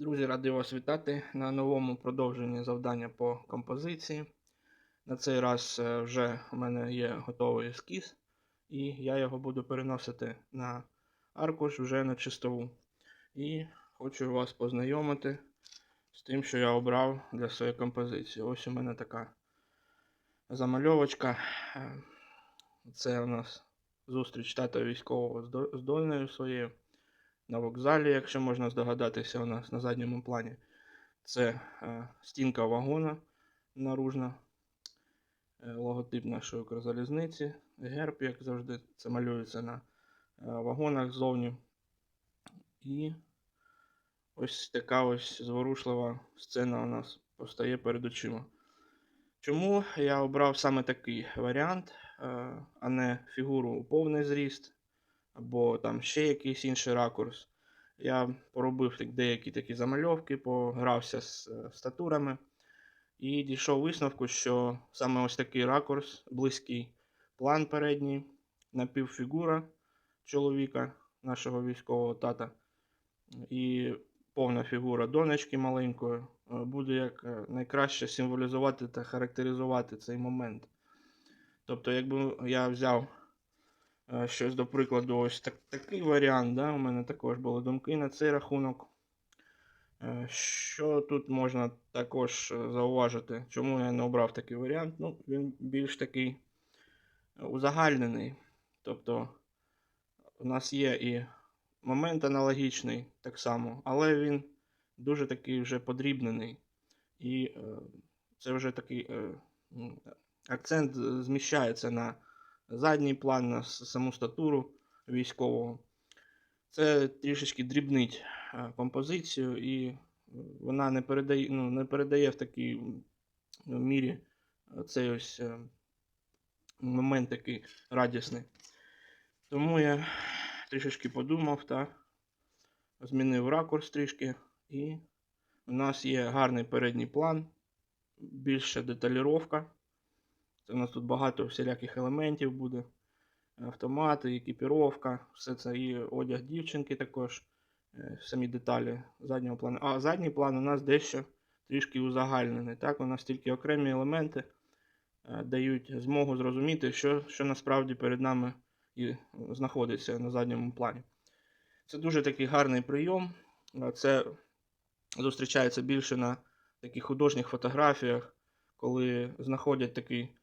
Друзі, радий вас вітати на новому продовженні завдання по композиції. На цей раз е, вже у мене є готовий ескіз, і я його буду переносити на аркуш вже на чистову. І хочу вас познайомити з тим, що я обрав для своєї композиції. Ось у мене така замальовочка. Е, Це у нас зустріч тата військового з до- з донею своєю на вокзалі, якщо можна здогадатися, у нас на задньому плані. Це е, стінка вагона наружна, е, логотип нашої Укрзалізниці, герб, як завжди, це малюється на е, вагонах ззовні. І ось така ось зворушлива сцена у нас постає перед очима. Чому я обрав саме такий варіант, а не фігуру у повний зріст, або там ще якийсь інший ракурс. Я поробив так- деякі такі замальовки, погрався з е, статурами і дійшов висновку, що саме ось такий ракурс, близький план передній, напівфігура чоловіка, нашого військового тата, і повна фігура донечки маленької, е, буде як е, найкраще символізувати та характеризувати цей момент. Тобто, якби я взяв щось до прикладу, ось так, такий варіант, да, у мене також були думки на цей рахунок. Е, Що тут можна також е, зауважити? Чому я не обрав такий варіант? Ну, він більш такий е, узагальнений. Тобто, у нас є і момент аналогічний так само, але він дуже такий вже подрібнений. І е, це вже такий е, акцент зміщається на задній план, на саму статуру військового. Це трішечки дрібнить е, композицію, і е, вона не передає, ну, не передає в такій мірі е, цей ось момент такий радісний. Тому я трішечки подумав та змінив ракурс трішки, і у нас є гарний передній план, більша деталіровка. У нас тут багато всіляких елементів буде. Автомати, екіпіровка, все це і одяг дівчинки також, е, самі деталі заднього плану. А задній план у нас дещо трішки узагальнений. Так, у нас тільки окремі елементи е, дають змогу зрозуміти, що, що насправді перед нами і знаходиться на задньому плані. Це дуже такий гарний прийом. Е, Це зустрічається більше на таких художніх фотографіях, коли знаходять такий е,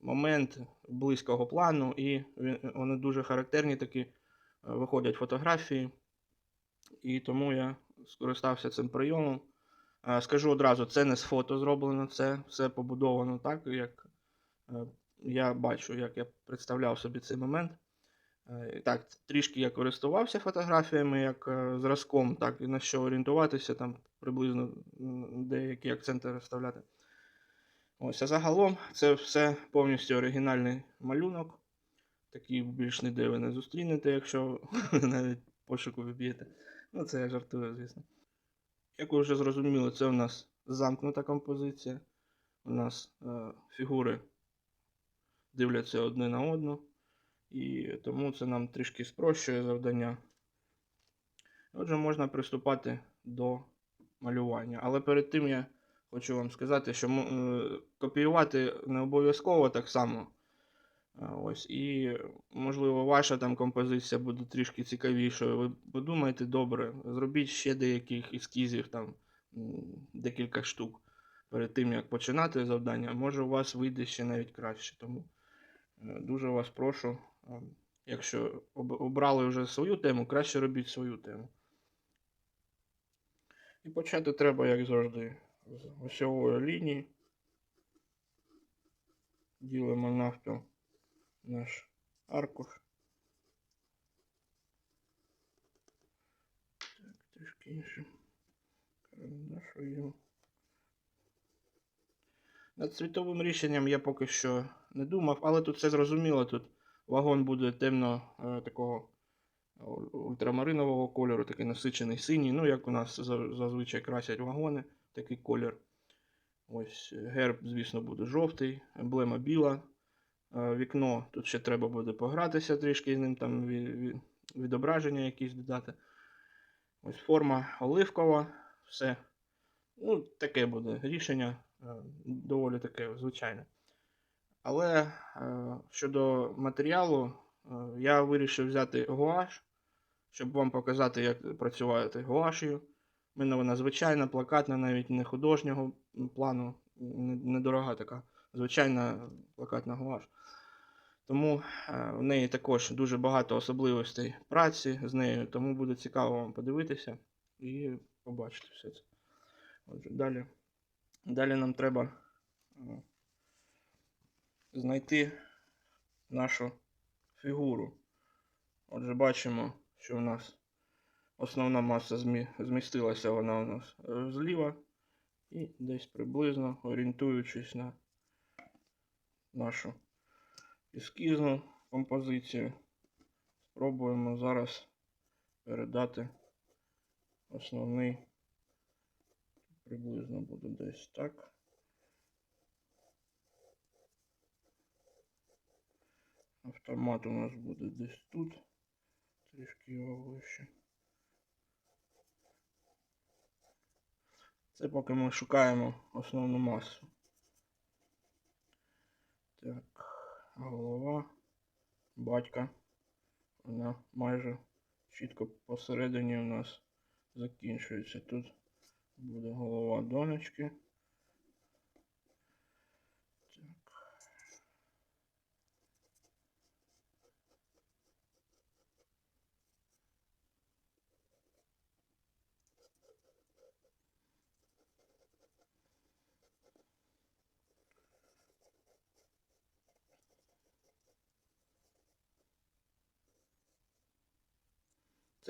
момент близького плану, і вони дуже характерні такі е, виходять фотографії. І тому я скористався цим прийомом. Е, Скажу одразу, це не з фото зроблено, це все побудовано так, як е, я бачу, як я представляв собі цей момент. Е, Так, трішки я користувався фотографіями як е, зразком, так, і на що орієнтуватися, там приблизно деякі акценти розставляти. Ось, а загалом це все повністю оригінальний малюнок. Такий більш ніде ви не зустрінете, якщо навіть пошуку виб'єте. Ну, це я жартую, звісно. Як ви вже зрозуміли, це у нас замкнута композиція. У нас е, фігури дивляться одне на одну. І тому це нам трішки спрощує завдання. Отже, можна приступати до малювання. Але перед тим я хочу вам сказати, що е, копіювати не обов'язково так само. Ось, і, можливо, ваша там композиція буде трішки цікавішою. Ви подумайте добре, зробіть ще деяких ескізів, там декілька штук перед тим, як починати завдання. Може, у вас вийде ще навіть краще. Тому е, дуже вас прошу, якщо обрали вже свою тему, краще робіть свою тему. І почати треба, як завжди, з осьової лінії. Ділимо навпіл наш аркуш. Так, трішки іншим карандашою. Над цвітовим рішенням я поки що не думав, але тут все зрозуміло. Тут вагон буде темно е, такого ультрамаринового кольору, такий насичений синій. Ну, як у нас зазвичай красять вагони, такий колір. Ось е, герб, звісно, буде жовтий, емблема біла. Е, Вікно тут ще треба буде погратися трішки з ним, там ві- ві- відображення якісь додати. Ось форма оливкова, все. Ну, таке буде рішення, е, доволі таке звичайне. Але щодо матеріалу, я вирішив взяти гуаш, щоб вам показати, як працювати гуашею. Мене вона звичайна, плакатна, навіть не художнього плану, не- недорога така, звичайна плакатна гуаш. Тому е, в неї також дуже багато особливостей праці з нею, тому буде цікаво вам подивитися і побачити все це. Отже, далі, далі нам треба е, знайти нашу фігуру. Отже, бачимо, що у нас основна маса змі... змістилася вона у нас е, зліва. І десь приблизно орієнтуючись на нашу ескізну композицію, спробуємо зараз передати основний. Приблизно буде десь так. Автомат у нас буде десь тут. Трішки його вище. Це поки ми шукаємо основну масу. Так, голова, батька. Вона майже чітко посередині у нас закінчується. Тут буде голова донечки.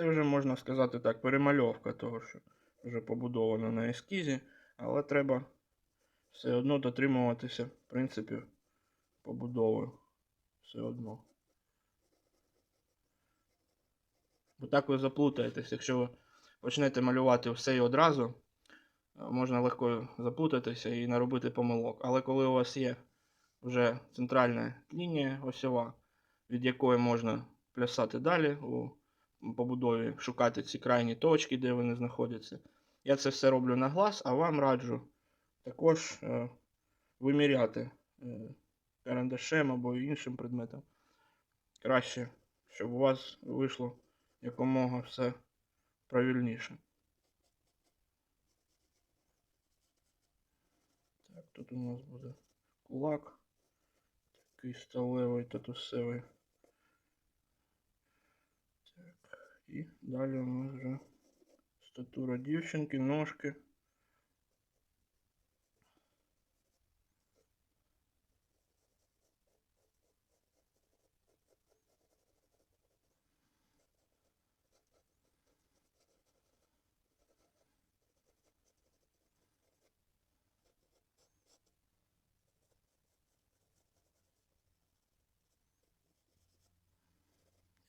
Це вже можна сказати так, перемальовка того, що вже побудовано на ескізі, але треба все одно дотримуватися принципів побудови. Все одно. Бо так ви заплутаєтесь, якщо ви почнете малювати все і одразу, е, можна легко заплутатися і наробити помилок. Але коли у вас є вже центральна лінія осьова, від якої можна плясати далі у побудові, шукати ці крайні точки, де вони знаходяться. Я це все роблю на глаз, а вам раджу також е, виміряти е, карандашем або іншим предметом. Краще, щоб у вас вийшло якомога все правильніше. Так, тут у нас буде кулак. Такий сталевий татусевий. і далі у нас вже статура дівчинки, ножки.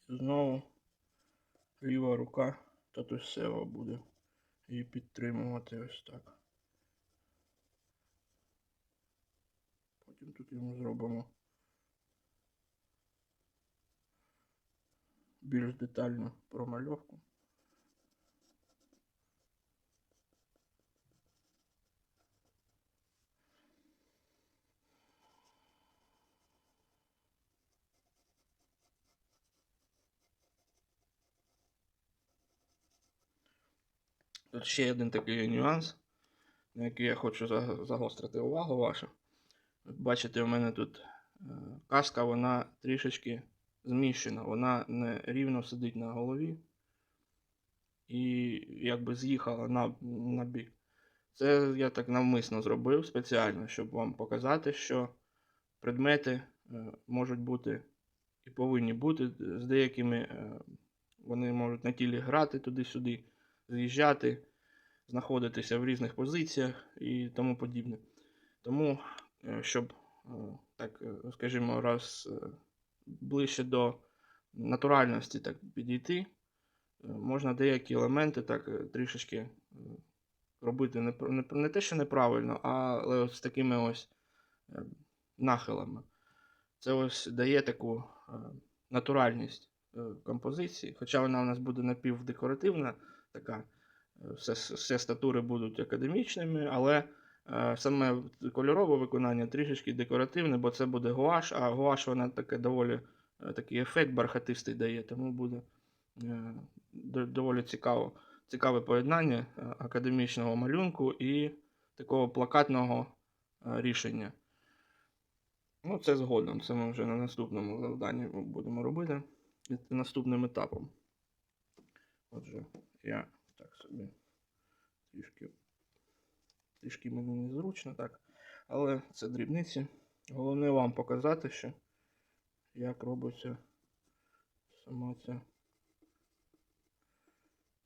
Знову Ліва рука татусева буде її підтримувати ось так. Потім тут йому зробимо більш детальну промальовку. Ще один такий нюанс, на який я хочу загострити увагу вашу. Бачите, у мене тут е, каска, вона трішечки зміщена, вона не рівно сидить на голові і якби з'їхала на, на бік. Це я так навмисно зробив спеціально, щоб вам показати, що предмети е, можуть бути і повинні бути з деякими, е, вони можуть на тілі грати туди-сюди, з'їжджати, знаходитися в різних позиціях і тому подібне. Тому, е, щоб, е, так е, скажімо, раз ближче до натуральності так підійти, можна деякі елементи так трішечки робити не, не, не те, що неправильно, але з такими ось нахилами. Це ось дає таку натуральність композиції, хоча вона у нас буде напівдекоративна, така. Все, все статури будуть академічними, але е, саме кольорове виконання трішечки декоративне, бо це буде гуаш, а гуаш вона таке доволі е, такий ефект бархатистий дає, тому буде е, доволі цікаво. Цікаве поєднання академічного малюнку і такого плакатного рішення. Ну, це згодом. Це ми вже на наступному завданні будемо робити. Наступним етапом. Отже, я так собі трішки. Трішки мені незручно, так. Але це дрібниці. Головне вам показати ще, як робиться сама ця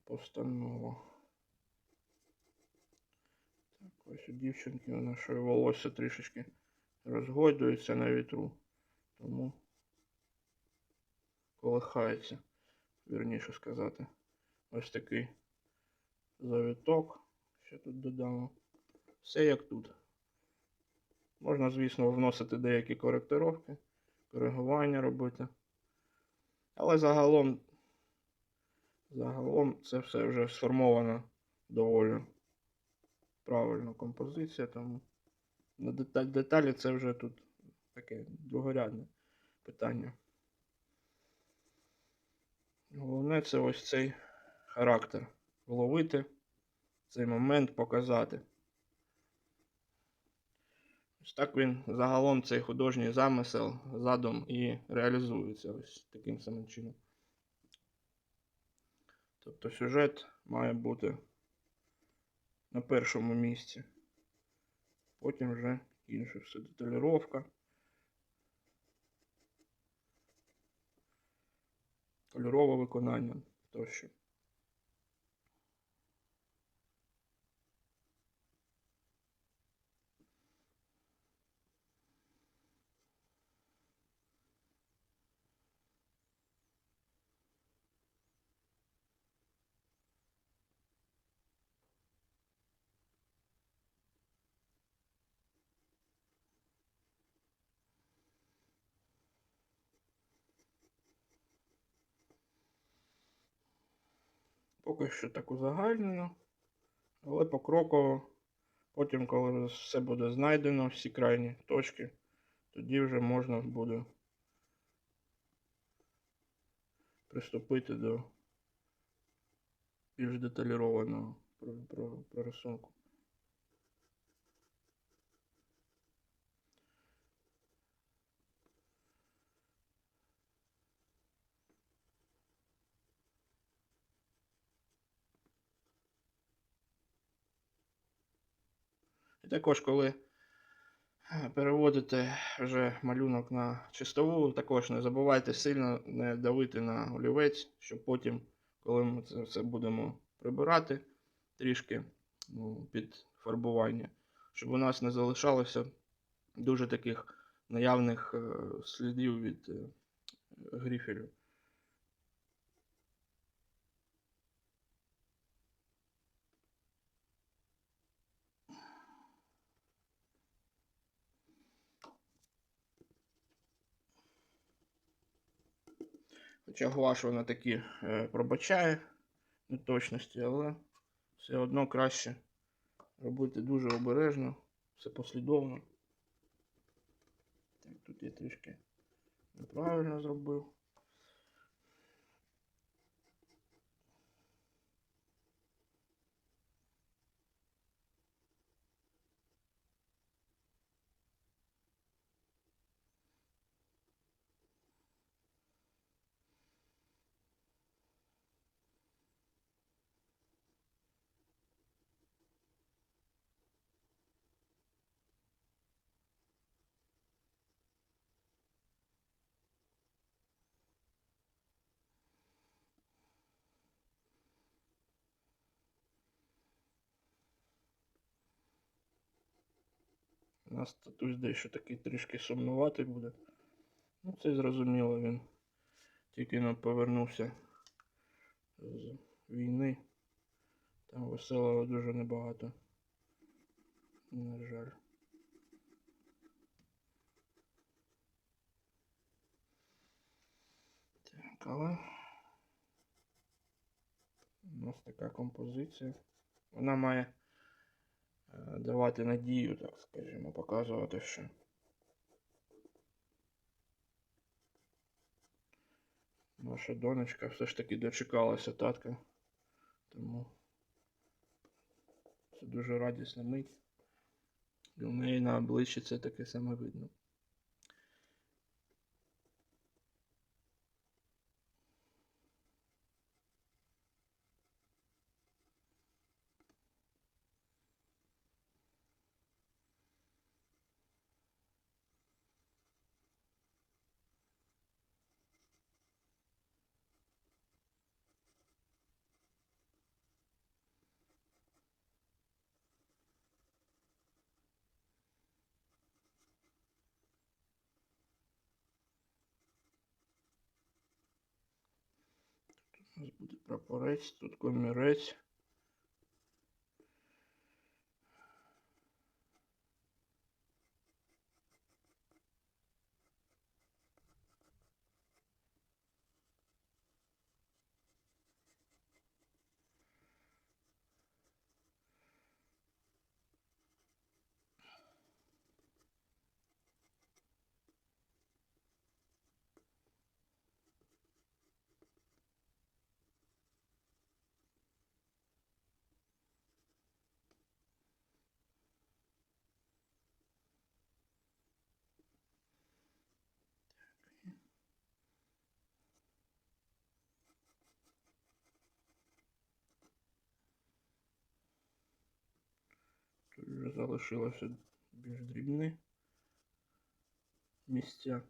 постанова. Так, ось у дівчинки у нашої волосся трішечки розгойдується на вітру, тому колихається, вірніше сказати. Ось такий завіток. Ще тут додамо. Все як тут. Можна, звісно, вносити деякі коректировки, коригування робити. Але загалом, загалом це все вже сформовано доволі правильно композиція, тому на деталь, деталі це вже тут таке другорядне питання. Головне це ось цей характер. Вловити цей момент, показати. Ось так він загалом цей художній замисел, задум і реалізується ось таким самим чином. Тобто сюжет має бути на першому місці. Потім вже інше все деталіровка. Кольорове виконання тощо. Поки що так узагальнено, але покроково. Потім, коли все буде знайдено, всі крайні точки, тоді вже можна буде приступити до більш деталірованого про- про- прорисунку. І також, коли е, переводите вже малюнок на чистову, також не забувайте сильно не давити на олівець, щоб потім, коли ми це все будемо прибирати трішки ну, під фарбування, щоб у нас не залишалося дуже таких наявних е, слідів від е, гріфелю. Хоча гуаш вона такі е, пробачає неточності, але все одно краще робити дуже обережно, все послідовно. Так, тут я трішки неправильно зробив. У нас татусь дещо такий трішки сумнуватий буде. Ну, це зрозуміло, він тільки но повернувся з війни. Там веселого дуже небагато. На жаль. Так, але у нас така композиція. Вона має давати надію, так скажімо, показувати, що наша донечка все ж таки дочекалася татка. Тому це дуже радісна мить. І у неї на обличчі це таке саме видно. Нас буде прапорець, тут комірець. Тут вже залишилося більш дрібні місця.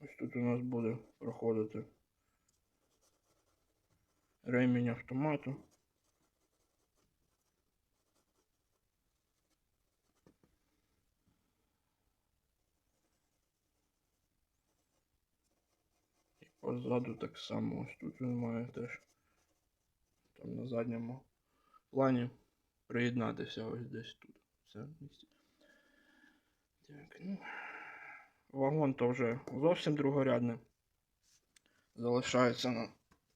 Ось тут у нас буде проходити ремінь автомату. І позаду так само ось тут він має теж там на задньому плані приєднатися ось десь тут. Все в місці. Так, ну. Вагон то вже зовсім другорядний. Залишається нам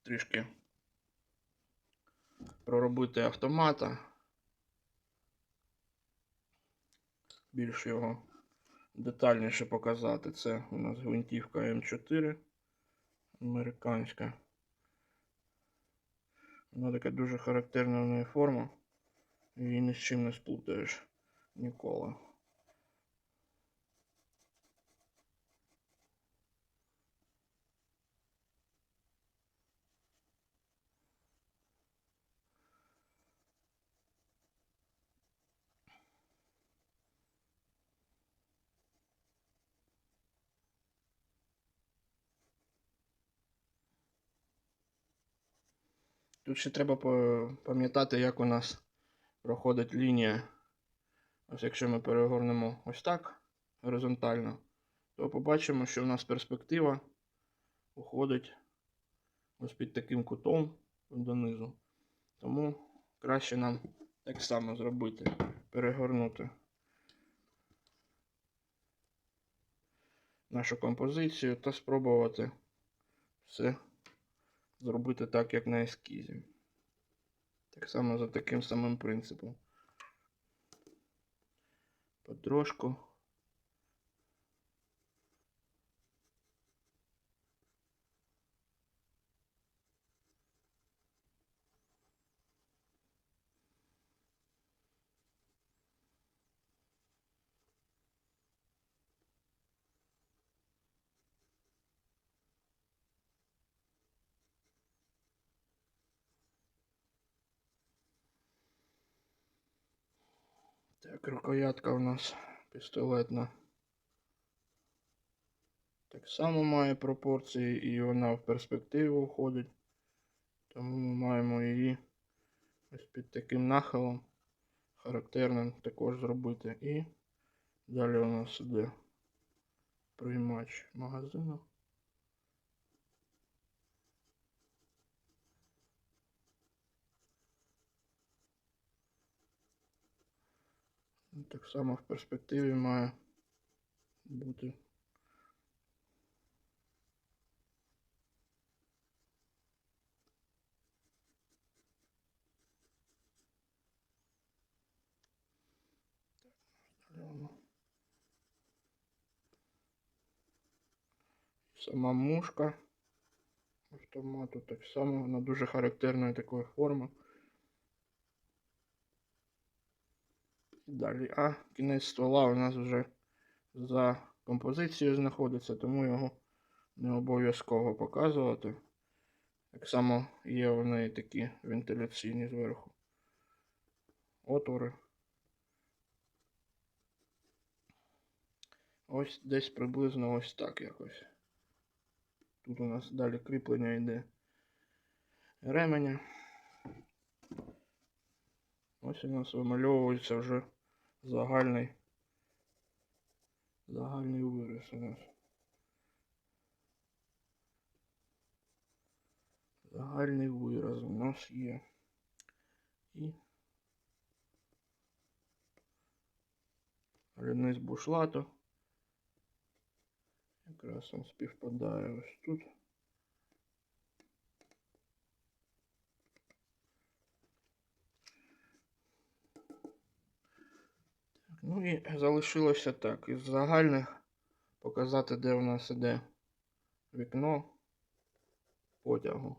трішки проробити автомата. Більш його детальніше показати. Це у нас гвинтівка М4 американська. Вона така дуже характерна в неї форма. Її ні з чим не сплутаєш ніколи. Тут ще треба пам'ятати, як у нас проходить лінія. Ось якщо ми перегорнемо ось так горизонтально, то побачимо, що у нас перспектива уходить ось під таким кутом донизу. Тому краще нам так само зробити, перегорнути нашу композицію та спробувати все зробити так, як на ескізі. Так само за таким самим принципом. Потрошку. Так, рукоятка у нас пістолетна. Так само має пропорції і вона в перспективу входить. Тому ми маємо її ось під таким нахилом характерним також зробити. І далі у нас іде приймач магазину. Так само в перспективі має бути. Сама мушка автомату так само, вона дуже характерної такої форми. Далі. А кінець ствола у нас вже за композицією знаходиться, тому його не обов'язково показувати. Так само є у неї такі вентиляційні зверху отвори. Ось десь приблизно ось так якось. Тут у нас далі кріплення йде ременя. Ось у нас вимальовується вже загальний загальний вираз у нас. Загальний вираз у нас є. І низ бушлату. Якраз він співпадає ось тут. Ну і залишилося так. Із загальних показати, де у нас іде вікно потягу.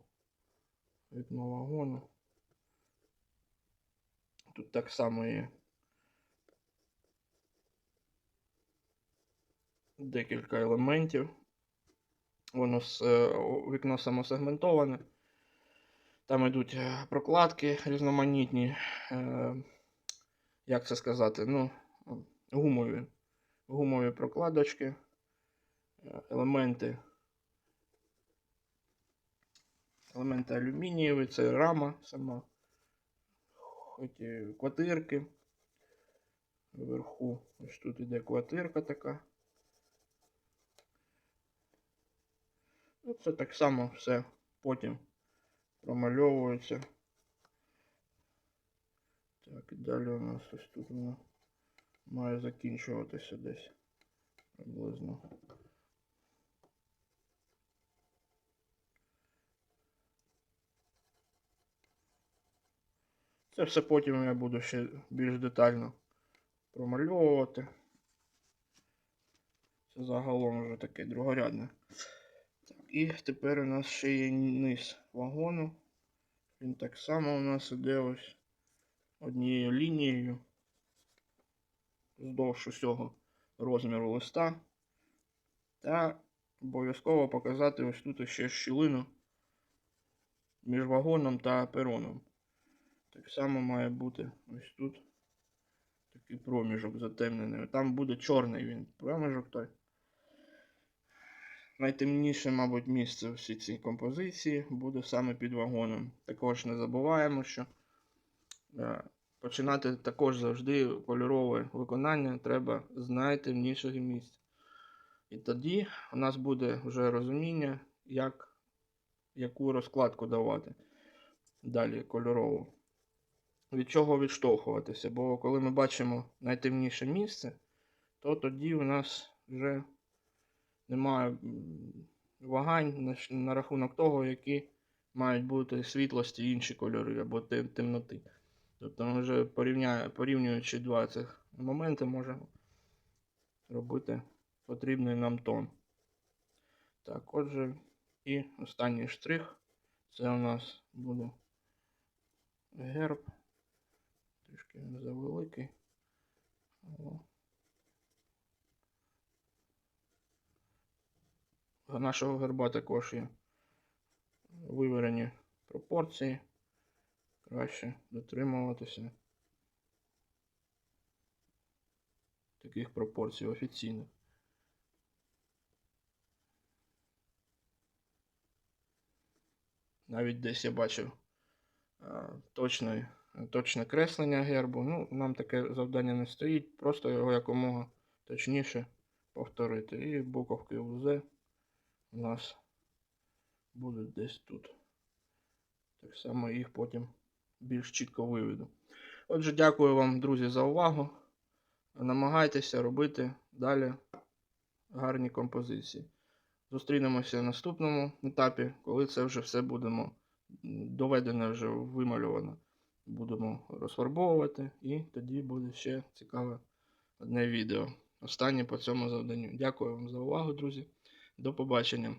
Вікно вагону. Тут так само є декілька елементів. Воно з е, вікно самосегментоване. Там йдуть е, прокладки різноманітні. Е, як це сказати? Ну, гумові. Гумові прокладочки, е, елементи. Елементи алюмінієві, це рама сама. Хоч і квартирки. Вверху ось тут іде квартирка така. Ну, це так само все потім промальовується. Так, і далі у нас ось тут воно має закінчуватися десь приблизно. Це все потім я буду ще більш детально промальовувати. Це загалом вже таке другорядне. Так, і тепер у нас ще є низ вагону. Він так само у нас іде ось однією лінією вздовж усього розміру листа. Та обов'язково показати ось тут ще щілину між вагоном та пероном. Так само має бути ось тут такий проміжок затемнений. Там буде чорний він проміжок той. Найтемніше, мабуть, місце у всій цій композиції буде саме під вагоном. Також не забуваємо, що е, починати також завжди кольорове виконання треба з найтемнішого місця. І тоді у нас буде вже розуміння, як, яку розкладку давати далі кольорову. Від чого відштовхуватися, бо коли ми бачимо найтемніше місце, то тоді у нас вже немає вагань на, рахунок того, які мають бути світлості інші кольори або темноти. Тобто ми вже порівнюючи два цих моменти, можемо робити потрібний нам тон. Так, отже, і останній штрих. Це у нас буде герб. Трішки він завеликий. Нашого герба також є виверені пропорції. Краще дотримуватися таких пропорцій офіційних. Навіть десь я бачив а, точне, точне креслення гербу. Ну, нам таке завдання не стоїть, просто його якомога точніше повторити. І буковки УЗ у нас будуть десь тут. Так само їх потім більш чітко виведу. Отже, дякую вам, друзі, за увагу. Намагайтеся робити далі гарні композиції. Зустрінемося на наступному етапі, коли це вже все будемо м, доведене, вже вималювано. Будемо розфарбовувати, і тоді буде ще цікаве одне відео. Останнє по цьому завданню. Дякую вам за увагу, друзі. До побачення.